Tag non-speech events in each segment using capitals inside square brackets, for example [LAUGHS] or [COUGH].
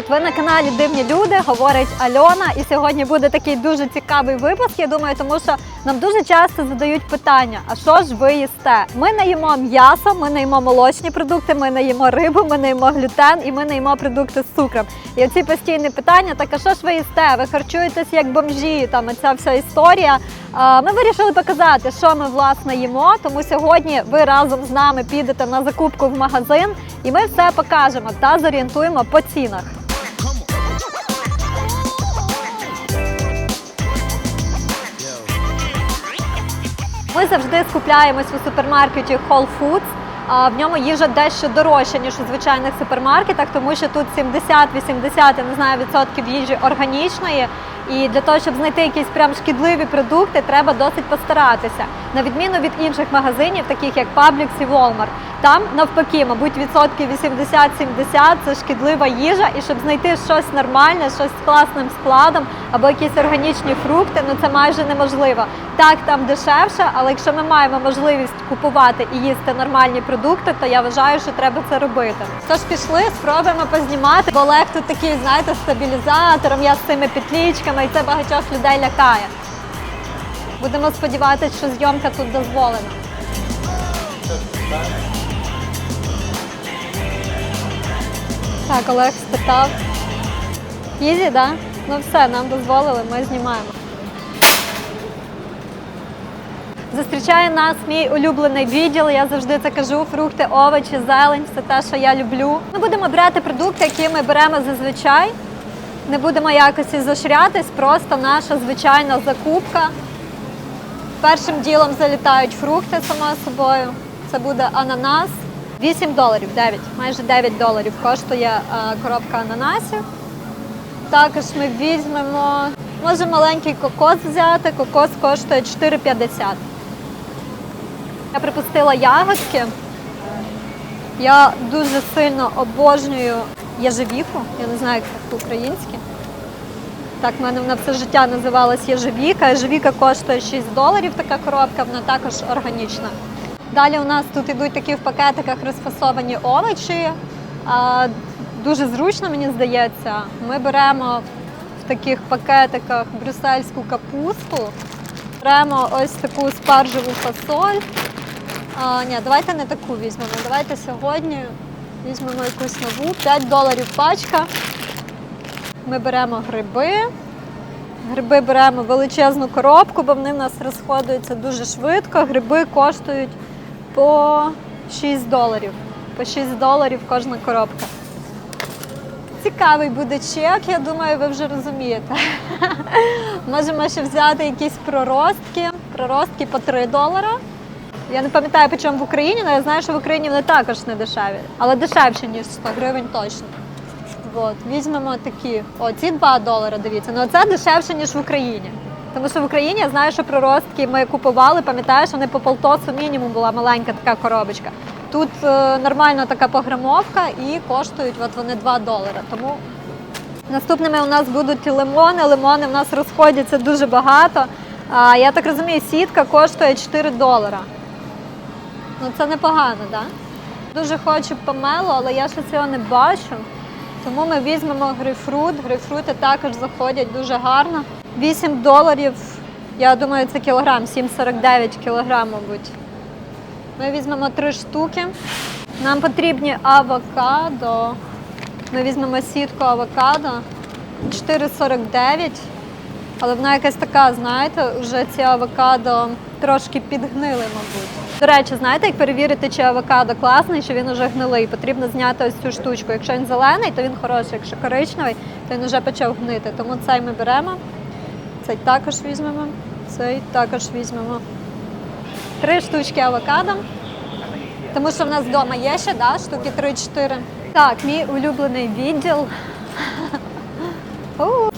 Привіт! Ви на каналі Дивні Люди, говорить Альона. І сьогодні буде такий дуже цікавий випуск. Я думаю, тому що нам дуже часто задають питання: а що ж ви їсте? Ми не їмо м'ясо, ми не їмо молочні продукти, ми не їмо рибу, ми не їмо глютен і ми не їмо продукти з цукром. І оці постійні питання: так а що ж ви їсте? Ви харчуєтесь як бомжі? Там ця вся історія. Ми вирішили показати, що ми власне їмо. Тому сьогодні ви разом з нами підете на закупку в магазин, і ми все покажемо та зорієнтуємо по цінах. Ми завжди скупляємось у супермаркеті Whole Foods. В ньому їжа дещо дорожча, ніж у звичайних супермаркетах, тому що тут 70-80, я не знаю, відсотків їжі органічної. І для того, щоб знайти якісь прям шкідливі продукти, треба досить постаратися. На відміну від інших магазинів, таких як Publix і Walmart. Там навпаки, мабуть, відсотків 80-70 це шкідлива їжа, і щоб знайти щось нормальне, щось з класним складом або якісь органічні фрукти, ну це майже неможливо. Так, там дешевше, але якщо ми маємо можливість купувати і їсти нормальні продукти, то я вважаю, що треба це робити. Тож пішли, спробуємо познімати. Бо Олег тут такий, знаєте, стабілізатором, я з цими петлічками, і це багатьох людей лякає. Будемо сподіватися, що зйомка тут дозволена. Так, Олег спитав. Ізі, так? Да? Ну все, нам дозволили, ми знімаємо. Зустрічає нас мій улюблений відділ. Я завжди це кажу: фрукти, овочі, зелень, все те, що я люблю. Ми будемо брати продукти, які ми беремо зазвичай. Не будемо якось ізошрятись, просто наша звичайна закупка. Першим ділом залітають фрукти, само собою. Це буде ананас. 8 доларів, 9, майже 9 доларів коштує е, коробка ананасів. Також ми візьмемо, може маленький кокос взяти, кокос коштує 4,50. Я припустила ягодки. Я дуже сильно обожнюю єжевіку, я не знаю, як це по-українськи. Так, в мене вона все життя називалась єжевіка. Єжевіка коштує 6 доларів, така коробка, вона також органічна. Далі у нас тут йдуть такі в пакетиках розфасовані овочі. Дуже зручно, мені здається. Ми беремо в таких пакетиках брюссельську капусту, беремо ось таку спаржеву фасоль. А, ні, давайте не таку візьмемо. Давайте сьогодні візьмемо якусь нову. 5 доларів пачка. Ми беремо гриби. Гриби беремо величезну коробку, бо вони в нас розходуються дуже швидко. Гриби коштують по 6 доларів. По 6 доларів кожна коробка. Цікавий буде чек, я думаю, ви вже розумієте. [LAUGHS] Можемо ще взяти якісь проростки. Проростки по 3 долара. Я не пам'ятаю, по чому в Україні, але я знаю, що в Україні вони також не дешеві, але дешевші, ніж 100 гривень точно. От, візьмемо такі. О, ці 2 долари, дивіться. Ну це дешевше, ніж в Україні. Тому що в Україні я знаю, що проростки ми купували, пам'ятаєш, вони по полтосу мінімум була маленька така коробочка. Тут е, нормальна така пограмовка і коштують от вони 2 долари. Тому наступними у нас будуть лимони. Лимони в нас розходяться дуже багато. А, я так розумію, сітка коштує 4 долара. Ну це непогано, так? Да? Дуже хочу помело, але я ще цього не бачу. Тому ми візьмемо грейпфрут. Грейпфрути також заходять дуже гарно. 8 доларів, я думаю, це кілограм, 7,49 кілограм, мабуть. Ми візьмемо три штуки. Нам потрібні авокадо. Ми візьмемо сітку авокадо 4,49. Але вона якась така, знаєте, вже ці авокадо трошки підгнили, мабуть. До речі, знаєте, як перевірити, чи авокадо класний, чи він вже гнилий. Потрібно зняти ось цю штучку. Якщо він зелений, то він хороший. Якщо коричневий, то він вже почав гнити. Тому цей ми беремо. Цей також візьмемо. Цей також візьмемо. Три штучки авокадо. Тому що в нас вдома є ще, да, штуки 3-4. Так, мій улюблений відділ. [LAUGHS]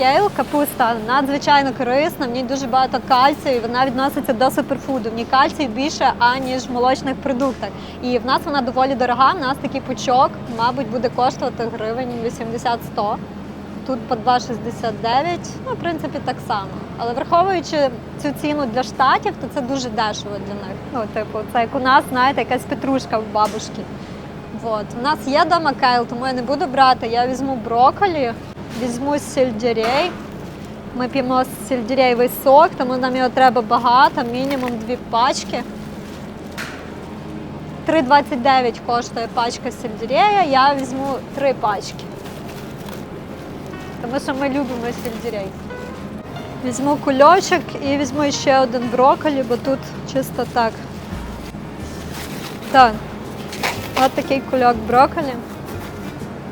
Кейл, капуста надзвичайно корисна, в ній дуже багато кальцію, і вона відноситься до суперфуду. В ній кальцію більше, аніж в молочних продуктах. І в нас вона доволі дорога. В нас такий пучок, мабуть, буде коштувати гривень 80-100. Тут по 2,69, ну, в принципі, так само. Але враховуючи цю ціну для штатів, то це дуже дешево для них. Ну, типу, це як у нас, знаєте, якась петрушка в бабушки. От. У нас є дома кейл, тому я не буду брати. Я візьму брокколі, візьму сельдерей. Ми п'ємо сельдерейовий сок, тому нам його треба багато, мінімум дві пачки. 3,29 коштує пачка сельдерея, я візьму три пачки. Тому що ми любимо сельдерей. Візьму кульочок і візьму ще один брокколі, бо тут чисто так. Так, от такий кульок брокколі.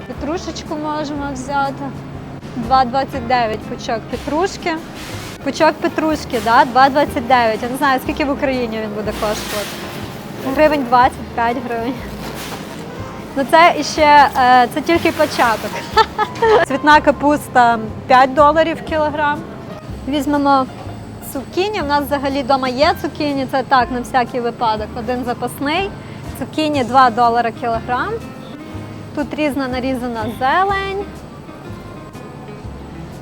Петрушечку можемо взяти. 2,29 пучок петрушки. Пучок петрушки, да? 2,29. Я не знаю, скільки в Україні він буде коштувати. Гривень 25 гривень. Ну це іще е, це тільки початок. [LAUGHS] Цвітна капуста 5 доларів кілограм. Візьмемо цукіні. У нас взагалі вдома є цукіні, це так, на всякий випадок. Один запасний. Цукіні 2 долара кілограм. Тут різна нарізана зелень.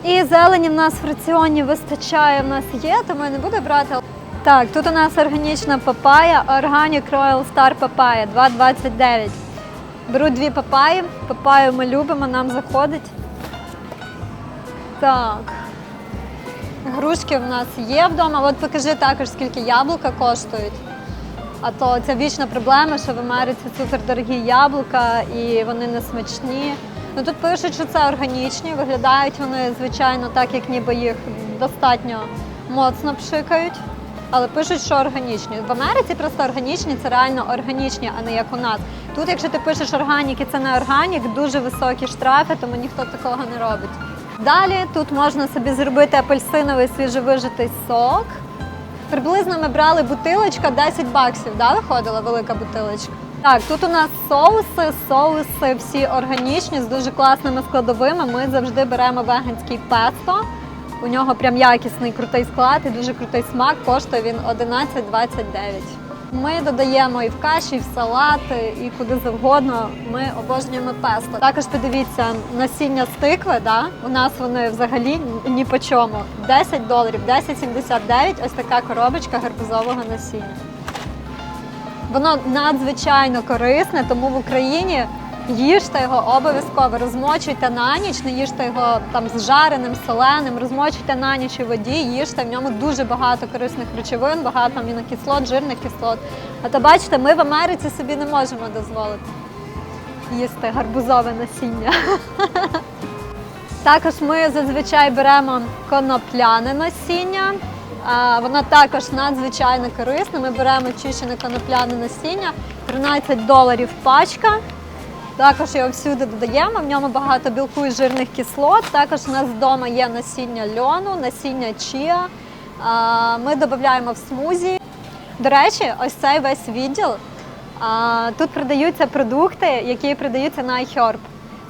І зелені в нас в раціоні вистачає, в нас є, тому я не буду брати. Так, тут у нас органічна папая, Organic Royal Star Papaya 2,29. Беру дві папаї. Папаю ми любимо, нам заходить. Так. Грушки в нас є вдома. От покажи також, скільки яблука коштують. А то це вічна проблема, що в Америці супердорогі яблука і вони не смачні. Ну тут пишуть, що це органічні, виглядають вони, звичайно, так, як ніби їх достатньо моцно пшикають. Але пишуть, що органічні. В Америці просто органічні це реально органічні, а не як у нас. Тут, якщо ти пишеш органік і це не органік, дуже високі штрафи, тому ніхто такого не робить. Далі тут можна собі зробити апельсиновий свіжовижитий сок. Приблизно ми брали бутилочка 10 баксів, да, виходила велика бутилочка. Так, тут у нас соуси, соуси всі органічні з дуже класними складовими. Ми завжди беремо веганський песто. У нього прям якісний крутий склад і дуже крутий смак. Коштує він 11,29. Ми додаємо і в каші, і в салати, і куди завгодно. Ми обожнюємо песто. Також подивіться насіння з. Да? У нас вони взагалі ні по чому. 10 доларів, 10,79 ось така коробочка гарбузового насіння. Воно надзвичайно корисне, тому в Україні їжте його обов'язково. Розмочуйте на ніч, не їжте його там з жареним, соленим, розмочуйте на ніч у воді, їжте. В ньому дуже багато корисних речовин, багато амінокислот, жирних кислот. А то бачите, ми в Америці собі не можемо дозволити їсти гарбузове насіння. [LAUGHS] Також ми зазвичай беремо конопляне насіння. А, Воно також надзвичайно корисне. Ми беремо чищене конопляне насіння, 13 доларів пачка. Також його всюди додаємо. В ньому багато білку і жирних кислот. Також у нас вдома є насіння льону, насіння чіа. А, Ми додаємо в смузі. До речі, ось цей весь відділ. Тут продаються продукти, які продаються на iHerb.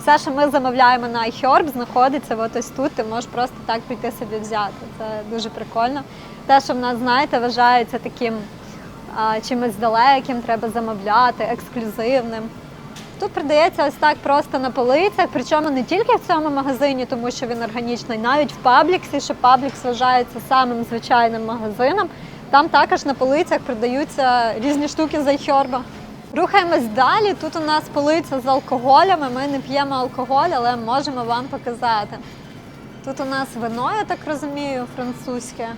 Все, що ми замовляємо на iHerb, знаходиться от ось тут. Ти можеш просто так прийти собі взяти. Це дуже прикольно. Те, що в нас, знаєте, вважається таким а, чимось далеким, треба замовляти, ексклюзивним. Тут продається ось так просто на полицях, причому не тільки в цьому магазині, тому що він органічний, навіть в Пабліксі, що Паблікс вважається самим звичайним магазином. Там також на полицях продаються різні штуки з айхерба. Рухаємось далі. Тут у нас полиця з алкоголями. Ми не п'ємо алкоголь, але можемо вам показати. Тут у нас вино, я так розумію, французьке.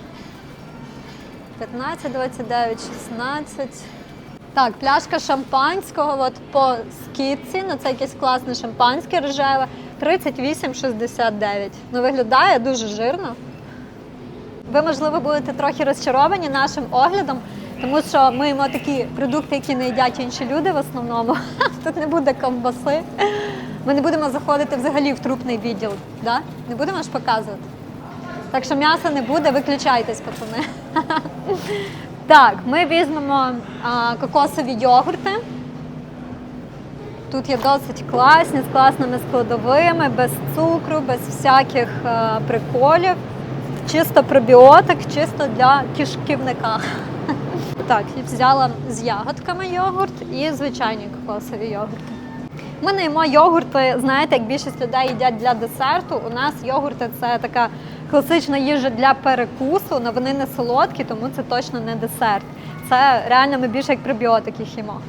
15, 29, 16. Так, пляшка шампанського от по скидці, ну це якесь класне шампанське рожеве, 38,69. Ну, виглядає дуже жирно. Ви, можливо, будете трохи розчаровані нашим оглядом, тому що ми їмо такі продукти, які не їдять інші люди в основному. [LAUGHS] Тут не буде ковбаси. Ми не будемо заходити взагалі в трупний відділ. Да? Не будемо ж показувати. Так що м'яса не буде, виключайтесь, пацани. [LAUGHS] Так, ми візьмемо а, кокосові йогурти. Тут є досить класні, з класними складовими, без цукру, без всяких а, приколів. Чисто пробіотик, чисто для кишківника. Так, і взяла з ягодками йогурт і звичайні кокосові йогурти. Ми не їмо йогурти, знаєте, як більшість людей їдять для десерту. У нас йогурти це така класична їжа для перекусу, але вони не солодкі, тому це точно не десерт. Це реально ми більше як пробіотики їмо.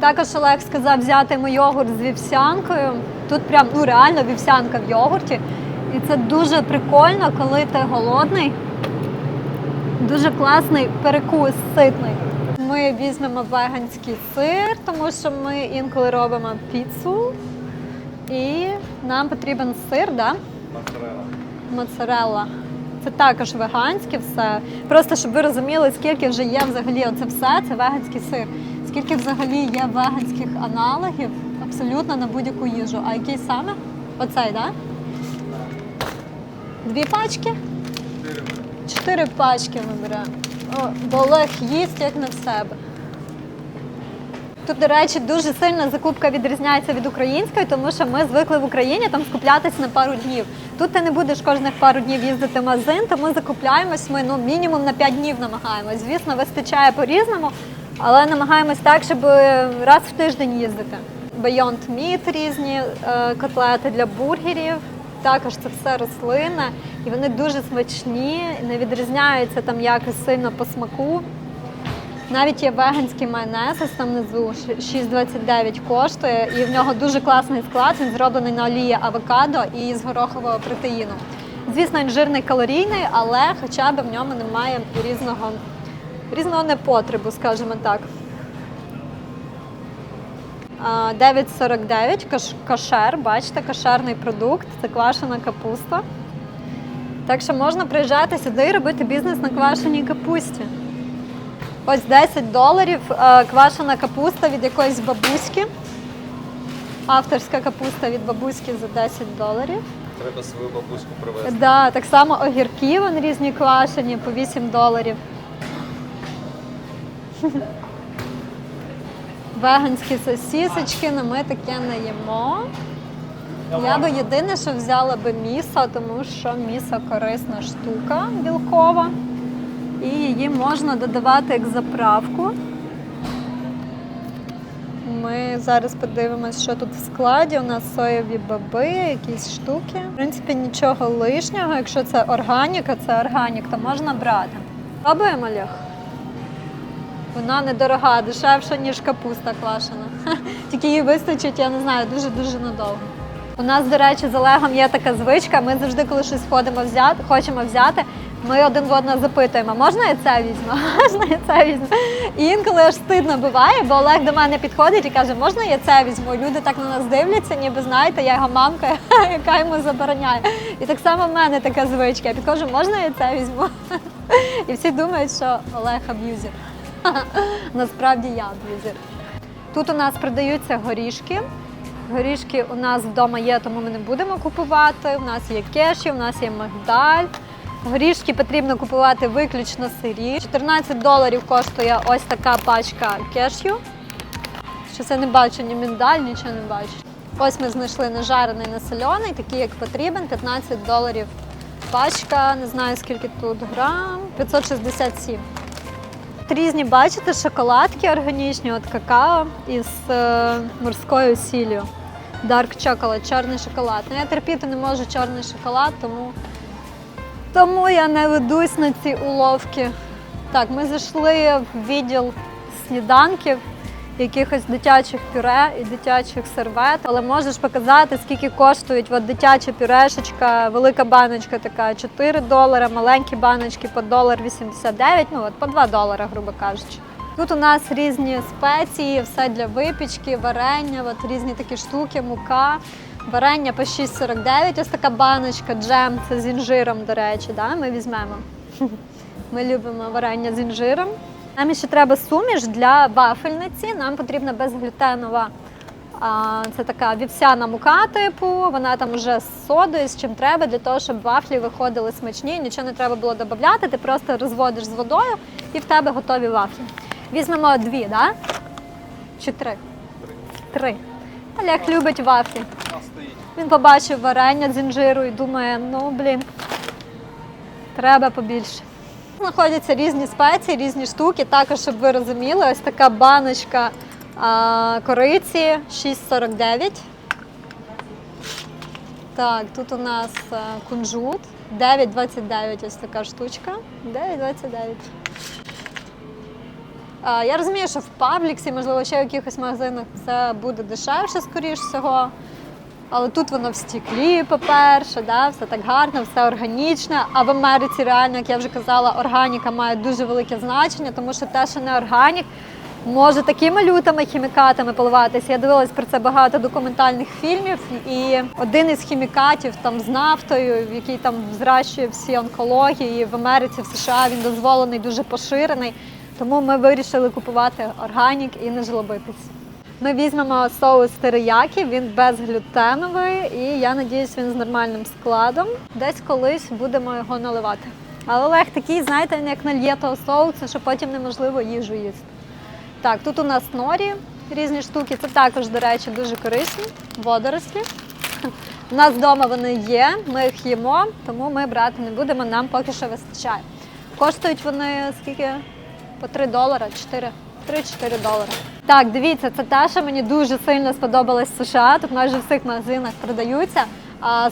Також Олег сказав взяти йому йогурт з вівсянкою. Тут прям ну реально вівсянка в йогурті. І це дуже прикольно, коли ти голодний. Дуже класний перекус ситний. Ми візьмемо веганський сир, тому що ми інколи робимо піцу. І нам потрібен сир, да? моцарелла. Це також веганське все. Просто щоб ви розуміли, скільки вже є взагалі оце все, це веганський сир. Скільки взагалі є веганських аналогів абсолютно на будь-яку їжу. А який саме? Оцей, так? Да? Дві пачки? Чотири пачки ми беремо. О, бо Олег їсть як на себе. Тут, до речі, дуже сильно закупка відрізняється від української, тому що ми звикли в Україні там скуплятися на пару днів. Тут ти не будеш кожних пару днів їздити в магазин, тому закупляємось ми ну, мінімум на 5 днів намагаємось. Звісно, вистачає по-різному, але намагаємось так, щоб раз в тиждень їздити. Beyond Meat різні е, котлети для бургерів. Також це все рослинне, і вони дуже смачні, не відрізняються там якось сильно по смаку. Навіть є веганський майонез, ось там внизу 6,29 коштує, і в нього дуже класний склад. Він зроблений на олії авокадо і з горохового протеїну. Звісно, він жирний калорійний, але хоча б в ньому немає різного, різного непотребу, скажімо так. А, 9,49 кош- кошер, бачите, кошерний продукт, це квашена капуста. Так що можна приїжджати сюди і робити бізнес на квашеній капусті. Ось 10 доларів е, квашена капуста від якоїсь бабуськи. Авторська капуста від бабуськи за 10 доларів. Треба свою бабуську привезти. Да, так само огірки вон різні квашені по 8 доларів. Веганські сосісочки, але ми таке не їмо. Я би єдине, що взяла би місо, тому що місо корисна штука білкова. І її можна додавати як заправку. Ми зараз подивимось, що тут в складі. У нас соєві баби, якісь штуки. В принципі, нічого лишнього. Якщо це органіка, це органік, то можна брати. Пробуємо Олег? Вона недорога, дешевша, ніж капуста квашена. [LAUGHS] Тільки їй вистачить, я не знаю, дуже-дуже надовго. У нас, до речі, з Олегом є така звичка. Ми завжди, коли щось ходимо взяти, хочемо взяти, ми один в одного запитуємо, можна я це візьму? [LAUGHS] Можна я це візьму? І інколи аж стидно буває, бо Олег до мене підходить і каже, можна я це візьму? Люди так на нас дивляться, ніби знаєте, я його мамка, [LAUGHS] яка йому забороняє. І так само в мене така звичка. Я підходжу, можна я це візьму? І всі думають, що Олег аб'юзер. [LAUGHS] Насправді я аб'юзер. Тут у нас продаються горішки. Горішки у нас вдома є, тому ми не будемо купувати. У нас є кеші, у нас є мигдаль. Горішки потрібно купувати виключно сирі. 14 доларів коштує ось така пачка кешю. Щось я не бачу ні міндаль, нічого не бачу. Ось ми знайшли нежарений, не соляний, такий як потрібен, 15 доларів пачка, не знаю скільки тут грам, 567. Тут Різні, бачите, шоколадки органічні, от какао із е, морською сіллю. Dark chocolate, чорний шоколад. Ну, я терпіти не можу чорний шоколад, тому, тому я не ведусь на ці уловки. Так, ми зайшли в відділ сніданків, якихось дитячих пюре і дитячих сервет. Але можеш показати, скільки коштують от дитяча пюрешечка, велика баночка така 4 долари, маленькі баночки по долар 89, ну от по 2 долари, грубо кажучи. Тут у нас різні спеції, все для випічки, варення, от різні такі штуки, мука. Варення по 6,49, ось така баночка, джем, це з інжиром, до речі, да? ми візьмемо. [LAUGHS] Ми любимо варення з інжиром. Нам ще треба суміш для вафельниці. Нам потрібна безглютенова. Це така вівсяна мука, типу, вона там вже з содою, з чим треба, для того, щоб вафлі виходили смачні, нічого не треба було додати, ти просто розводиш з водою і в тебе готові вафлі. Візьмемо дві, да? Чи три? Три. Олег любить вафлі. Він побачив варення з інжиру і думає, ну блін, треба побільше. Знаходяться різні спеції, різні штуки. Також, щоб ви розуміли, ось така баночка а, кориці 6,49. Так, тут у нас а, кунжут 9,29 ось така штучка. 9,29. Е, Я розумію, що в Пабліксі, можливо, ще в якихось магазинах це буде дешевше, скоріш всього. Але тут воно в стеклі, по-перше, да, все так гарно, все органічне. А в Америці реально, як я вже казала, органіка має дуже велике значення, тому що те, що не органік, може такими лютими хімікатами поливатися. Я дивилась про це багато документальних фільмів. І один із хімікатів там з нафтою, який там зращує всі онкології в Америці, в США він дозволений, дуже поширений. Тому ми вирішили купувати органік і не жлобитись. Ми візьмемо соус териякі, він безглютеновий, і я надіюсь, він з нормальним складом. Десь колись будемо його наливати. Але Олег такий, знаєте, як нальє того соусу, що потім неможливо їжу їсти. Так, тут у нас норі, різні штуки. Це також, до речі, дуже корисні водорослі. [LAUGHS] У нас вдома вони є, ми їх їмо, тому ми брати не будемо, нам поки що вистачає. Коштують вони скільки? По 3 долара, 4, 3-4 долари. Так, дивіться, це те, що мені дуже сильно сподобалось в США. Тут майже в всіх магазинах продаються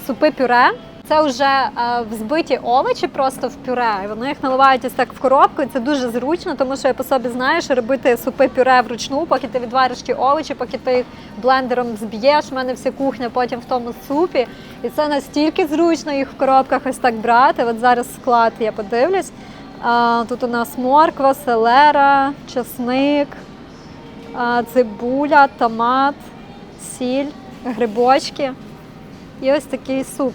супи пюре. Це вже взбиті овочі просто в пюре. Вони їх наливають ось так в коробку. І це дуже зручно, тому що я по собі знаю, що робити супи пюре вручну, поки ти відвариш ті овочі, поки ти їх блендером зб'єш. У мене вся кухня потім в тому супі. І це настільки зручно їх в коробках ось так брати. От зараз склад я подивлюсь. Тут у нас морква, селера, чесник, цибуля, томат, сіль, грибочки. І ось такий суп.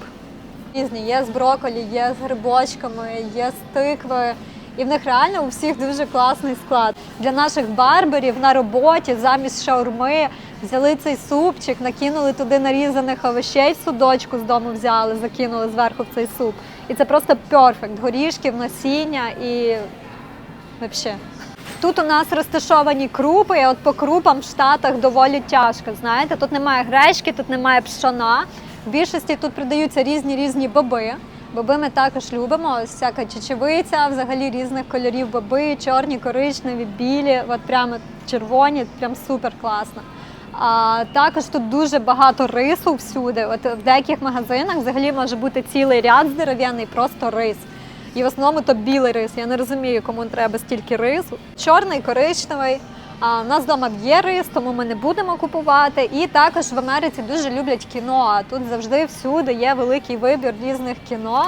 Різні є з брокколі, є з грибочками, є з тикви. І в них реально у всіх дуже класний склад. Для наших барберів на роботі замість шаурми взяли цей супчик, накинули туди нарізаних овочей, судочку з дому взяли, закинули зверху в цей суп. І це просто перфект. Горішків, насіння і взагалі. Тут у нас розташовані крупи, і от по крупам в Штатах доволі тяжко. Знаєте, тут немає гречки, тут немає пшона. В більшості тут продаються різні різні боби. Боби ми також любимо. Ось всяка чечевиця, взагалі різних кольорів боби, чорні, коричневі, білі, от прямо червоні, прям супер класно. А також тут дуже багато рису всюди. От в деяких магазинах взагалі може бути цілий ряд здоров'яний, просто рис. І в основному то білий рис. Я не розумію, кому треба стільки рису. Чорний, коричневий. А, у нас вдома є рис, тому ми не будемо купувати. І також в Америці дуже люблять кіно. Тут завжди всюди є великий вибір різних кіно.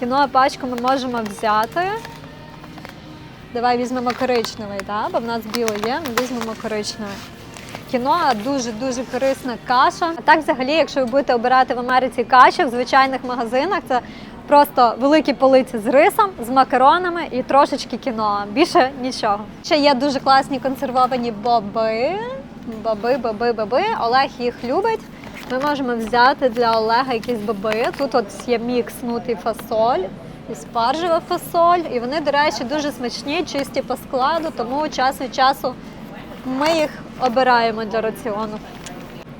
Кіно пачку ми можемо взяти. Давай візьмемо коричневий, да? бо в нас білий є, ми візьмемо коричневий. Кіно дуже-дуже корисна каша. А так, взагалі, якщо ви будете обирати в Америці каші в звичайних магазинах, це просто великі полиці з рисом, з макаронами і трошечки кіно. Більше нічого. Ще є дуже класні консервовані боби. Боби, боби, боби. Олег їх любить. Ми можемо взяти для Олега якісь боби. Тут от є мікс нут і фасоль. І спаржева фасоль, і вони, до речі, дуже смачні, чисті по складу, тому час від часу ми їх обираємо для раціону.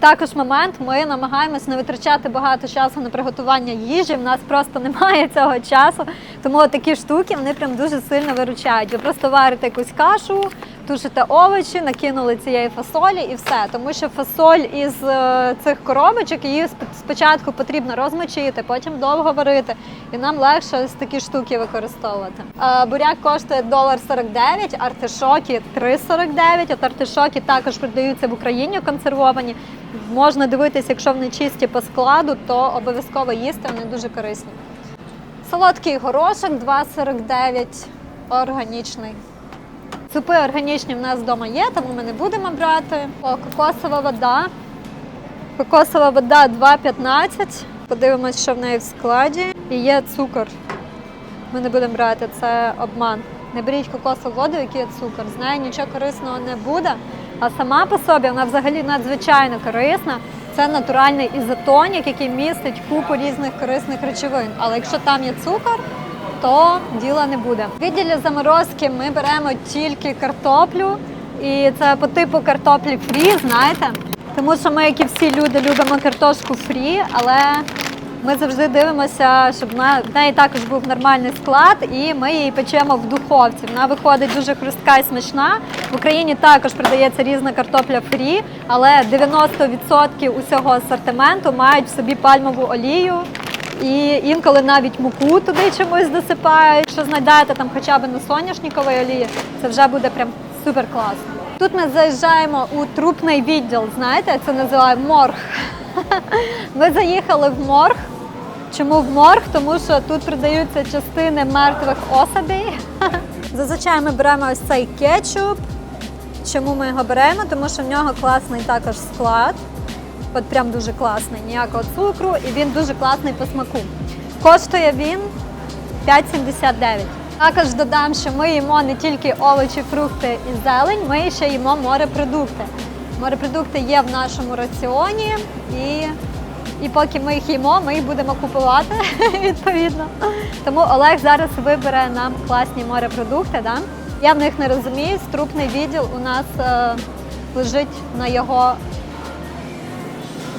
Також момент ми намагаємось не витрачати багато часу на приготування їжі. В нас просто немає [LAUGHS] цього часу. Тому такі штуки вони прям дуже сильно виручають. Ви просто варите якусь кашу, тушите овочі, накинули цієї фасолі і все. Тому що фасоль із е, цих коробочок її сп- спочатку потрібно розмочити, потім довго варити. І нам легше ось такі штуки використовувати. Е, Буряк коштує долар 49, артишоки 3,49. От артишоки також продаються в Україні консервовані. Можна дивитися, якщо вони чисті по складу, то обов'язково їсти, вони дуже корисні. Солодкий горошок 2,49 органічний. Супи органічні в нас вдома є, тому ми не будемо брати. О, кокосова вода. Кокосова вода 2,15. Подивимось, що в неї в складі. І є цукор. Ми не будемо брати, це обман. Не беріть кокосову воду, в якій є цукор. З нею нічого корисного не буде. А сама по собі вона взагалі надзвичайно корисна. Це натуральний ізотонік, який містить купу різних корисних речовин. Але якщо там є цукор, то діла не буде. В відділі заморозки ми беремо тільки картоплю, і це по типу картоплі фрі, знаєте. Тому що ми, як і всі люди, любимо картошку фрі, але ми завжди дивимося, щоб на- неї також був нормальний склад, і ми її печемо в духовці. Вона виходить дуже хрустка і смачна. В Україні також продається різна картопля фрі, але 90% усього асортименту мають в собі пальмову олію. І інколи навіть муку туди чомусь досипають. Якщо знайдете там хоча б на соняшниковій олії, це вже буде прям Супер класно. Тут ми заїжджаємо у трупний відділ, знаєте, це називає морг. Ми заїхали в морг. Чому в морг? Тому що тут продаються частини мертвих особей. Зазвичай ми беремо ось цей кетчуп. Чому ми його беремо? Тому що в нього класний також склад. От прям дуже класний, ніякого цукру, і він дуже класний по смаку. Коштує він 5,79. Також додам, що ми їмо не тільки овочі, фрукти і зелень, ми ще їмо морепродукти. Морепродукти є в нашому раціоні, і, і поки ми їх їмо, ми їх будемо купувати [LAUGHS] відповідно. Тому Олег зараз вибере нам класні морепродукти. Да? Я в них не розумію. Струпний відділ у нас е, лежить на його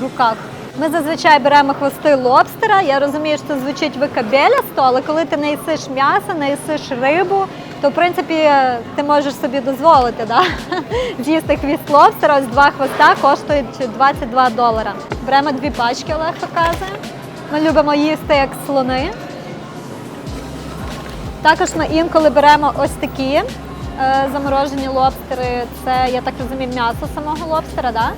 руках. Ми зазвичай беремо хвости лобстера. Я розумію, що це звучить викабелясто, але коли ти не їсиш м'ясо, не їсиш рибу, то в принципі ти можеш собі дозволити да? [LAUGHS] з'їсти хвіст лобстера. Ось два хвоста коштують 22 долара. Беремо дві пачки, Олег показує. Ми любимо їсти як слони. Також ми інколи беремо ось такі е, заморожені лобстери. Це, я так розумію, м'ясо самого лобстера. Да?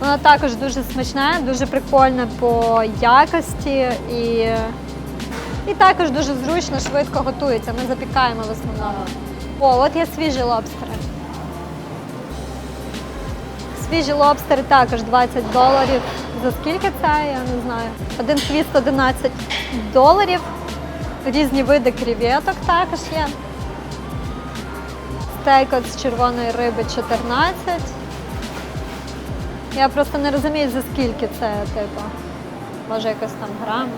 Воно також дуже смачне, дуже прикольне по якості і, і також дуже зручно, швидко готується. Ми запікаємо в основному. О, от є свіжі лобстери. Свіжі лобстери також 20 доларів. За скільки це? Я не знаю. Один хвіст 11 доларів. Різні види креветок також є. Стейк з червоної риби 14. Я просто не розумію, за скільки це, типу. Може якось там грам.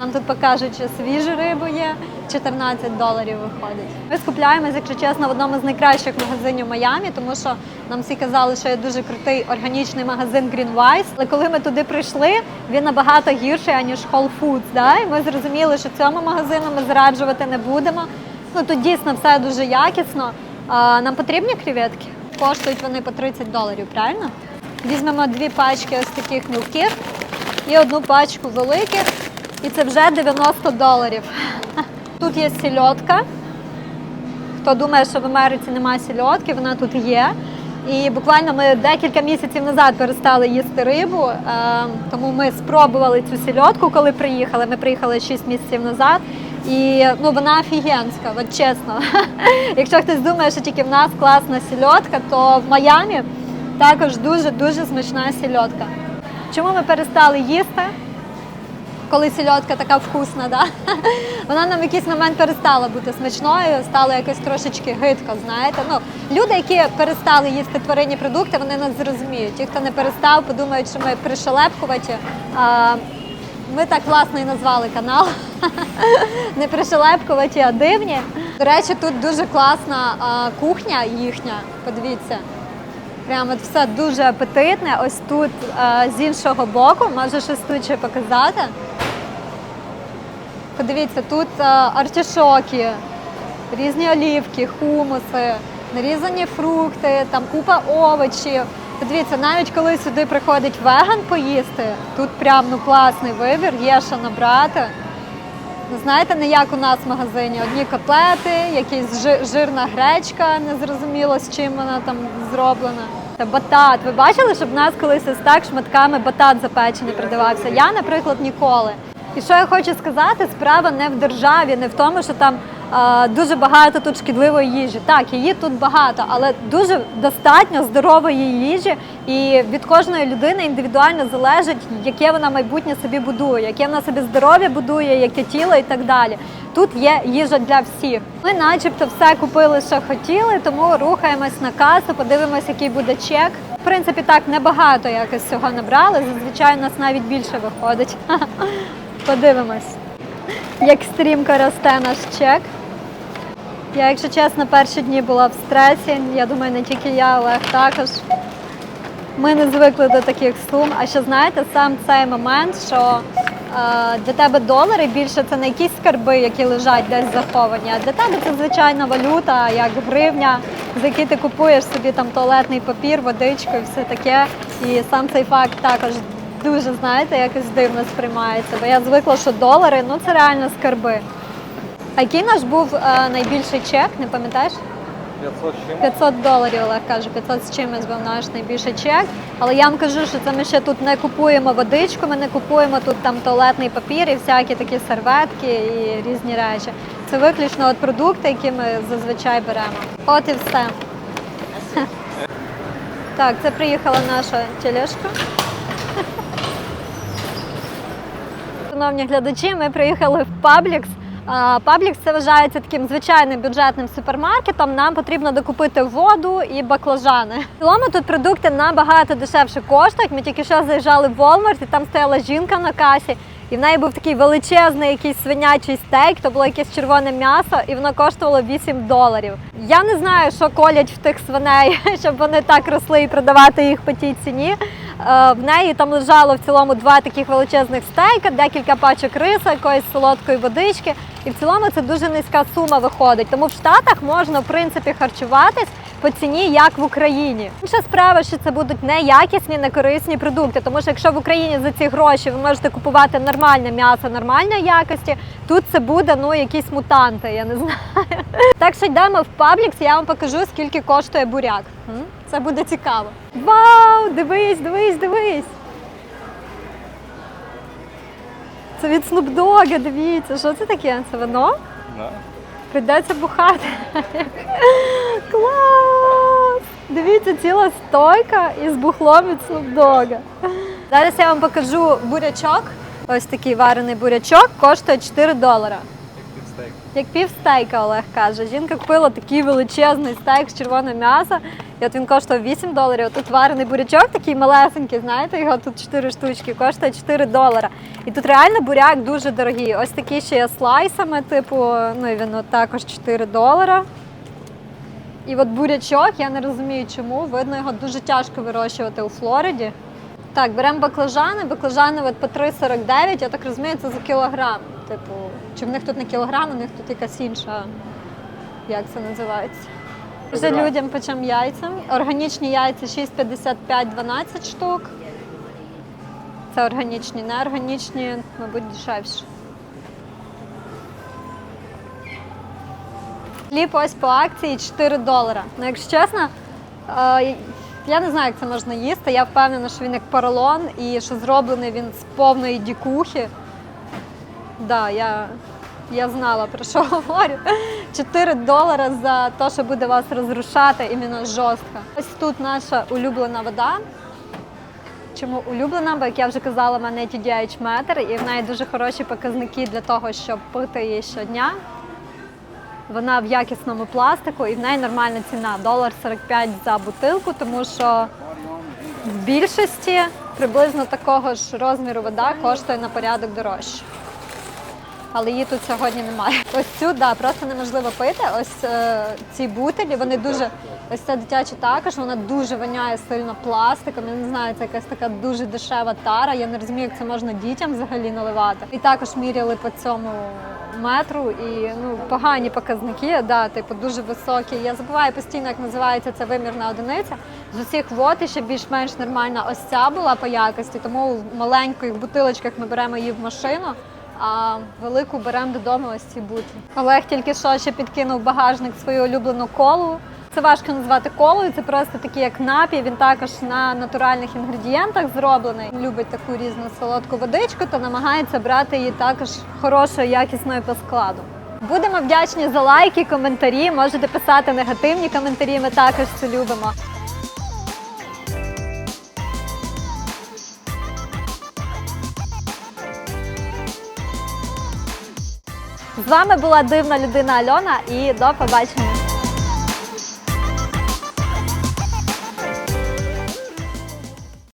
Нам тут покажуть, що свіжу рибу є, 14 доларів виходить. Ми скупляємось, якщо чесно, в одному з найкращих магазинів Майамі, тому що нам всі казали, що є дуже крутий органічний магазин Green. Але коли ми туди прийшли, він набагато гірший, аніж Whole Foods. Да? І ми зрозуміли, що цьому магазину ми зраджувати не будемо. Ну тут дійсно все дуже якісно. А, нам потрібні креветки? Коштують вони по 30 доларів, правильно? Візьмемо дві пачки ось таких мілків і одну пачку великих, і це вже 90 доларів. [LAUGHS] Тут є сільотка. Хто думає, що в Америці немає сільотки, вона тут є. І буквально ми декілька місяців назад перестали їсти рибу, е, тому ми спробували цю сільотку, коли приїхали. Ми приїхали 6 місяців назад. І ну, вона офігенська, от чесно. [LAUGHS] Якщо хтось думає, що тільки в нас класна сільотка, то в Майамі також дуже-дуже смачна сільотка. Чому ми перестали їсти? Коли сільотка така вкусна, да? вона нам в якийсь момент перестала бути смачною, стала якось трошечки гидко, знаєте. Ну, люди, які перестали їсти тваринні продукти, вони нас зрозуміють. Ті, хто не перестав, подумають, що ми пришелепкуваті. Ми так власне і назвали канал. Не пришелепкуваті, а дивні. До речі, тут дуже класна кухня їхня. Подивіться. Прямо все дуже апетитне. Ось тут е, з іншого боку, може щось тут ще показати. Подивіться, тут е, артишоки, різні олівки, хумуси, нарізані фрукти, там купа овочів. Подивіться, навіть коли сюди приходить веган поїсти, тут прям ну класний вибір, є що набрати. Ну, знаєте, не як у нас в магазині. Одні котлети, якась жирна гречка, незрозуміло з чим вона там зроблена. Та батат. Ви бачили, щоб в нас колись ось так шматками батат запечений продавався? Я, наприклад, ніколи. І що я хочу сказати, справа не в державі, не в тому, що там дуже багато тут шкідливої їжі. Так, її тут багато, але дуже достатньо здорової їжі, і від кожної людини індивідуально залежить, яке вона майбутнє собі будує, яке вона собі здоров'я будує, яке тіло і так далі. Тут є їжа для всіх. Ми, начебто, все купили, що хотіли, тому рухаємось на касу, подивимось, який буде чек. В принципі, так небагато якось цього набрали. Зазвичай у нас навіть більше виходить. [LAUGHS] Подивимось, як стрімко росте наш чек. Я, якщо чесно, перші дні була в стресі. Я думаю, не тільки я, Олег також. Ми не звикли до таких сум. А ще знаєте, сам цей момент, що е, для тебе долари більше це не якісь скарби, які лежать десь заховані, а для тебе це звичайна валюта, як гривня, за які ти купуєш собі там туалетний папір, водичку і все таке. І сам цей факт також дуже, знаєте, якось дивно сприймається. Бо я звикла, що долари ну це реально скарби. А який наш був е, найбільший чек, не пам'ятаєш? 500 чим? 500 доларів, Олег каже, 500 з чимось був наш найбільший чек. Але я вам кажу, що це ми ще тут не купуємо водичку, ми не купуємо тут там туалетний папір і всякі такі серветки і різні речі. Це виключно от продукти, які ми зазвичай беремо. От і все. [LAUGHS] Так, це приїхала наша тележка. [LAUGHS] Шановні глядачі, ми приїхали в Паблікс. А, Паблікс це вважається таким звичайним бюджетним супермаркетом. Нам потрібно докупити воду і баклажани. В цілому тут продукти набагато дешевше коштують. Ми тільки що заїжджали в Walmart, і там стояла жінка на касі. І в неї був такий величезний якийсь свинячий стейк, то було якесь червоне м'ясо, і воно коштувало 8 доларів. Я не знаю, що колять в тих свиней, [LAUGHS] щоб вони так росли і продавати їх по тій ціні. Е, В неї там лежало в цілому два таких величезних стейка, декілька пачок риса, якоїсь солодкої водички. І в цілому це дуже низька сума виходить. Тому в Штатах можна в принципі харчуватись по ціні, як в Україні. Інша справа, що це будуть неякісні, некорисні продукти. Тому що якщо в Україні за ці гроші ви можете купувати нормальне м'ясо нормальної якості, тут це буде ну якісь мутанти, я не знаю. [LAUGHS] Так що йдемо в Паблікс, я вам покажу, скільки коштує буряк. Це буде цікаво. Вау! Дивись, дивись, дивись! Це від Dogg, дивіться, що це таке? Це вино? Да. Прийдеться бухати. [LAUGHS] Клас! Дивіться, ціла стойка із бухлом від Snoop Зараз я вам покажу бурячок. Ось такий варений бурячок коштує 4 долара. Як підстейк. Як пів стейка, Олег каже. Жінка купила такий величезний стейк з червоного м'яса. І от він коштував 8 доларів. а Тут варений бурячок такий малесенький, знаєте, його тут 4 штучки, коштує 4 долара. І тут реально буряк дуже дорогий. Ось такий ще є слайсами, типу, ну і він от також 4 долара. І от бурячок, я не розумію чому. Видно, його дуже тяжко вирощувати у Флориді. Так, беремо баклажани. Баклажани от по 3,49, я так розумію, це за кілограм. Типу, чи в них тут не кілограм, у них тут якась інша, як це називається. Вже людям почем яйця. Органічні яйця 6,55 12 штук. Це органічні, неорганічні, мабуть, дешевше. Хліб ось по акції 4 долара. Ну, якщо чесно, е, я не знаю, як це можна їсти. Я впевнена, що він як поролон і що зроблений він з повної дікухи. Да, я, я знала про що [LAUGHS] говорю. 4 долара за те, що буде вас розрушати іменно жорстко. Ось тут наша улюблена вода. Чому улюблена? Бо як я вже казала, в мене TDH метр, і в неї дуже хороші показники для того, щоб пити її щодня. Вона в якісному пластику і в неї нормальна ціна долар 45 за бутилку, тому що в більшості приблизно такого ж розміру вода коштує на порядок дорожче. Але її тут сьогодні немає. Ось цю да, просто неможливо пити. Ось е, ці бутилі, вони дуже. Ось ця дитяча також, вона дуже воняє сильно пластиком. Я не знаю, це якась така дуже дешева тара. Я не розумію, як це можна дітям взагалі наливати. І також міряли по цьому метру і ну погані показники, да, типу дуже високі. Я забуваю постійно, як називається ця вимірна одиниця. З усіх вод ще більш-менш нормальна ось ця була по якості, тому в маленьких бутилочках ми беремо її в машину. А велику беремо додому ось ці бутлі. Олег тільки що ще підкинув багажник свою улюблену колу. Це важко назвати колою, це просто такий як напій. Він також на натуральних інгредієнтах зроблений. Любить таку різну солодку водичку, то намагається брати її також хорошою, якісною по складу. Будемо вдячні за лайки, коментарі. Можете писати негативні коментарі. Ми також це любимо. З вами була дивна людина Альона і до побачення.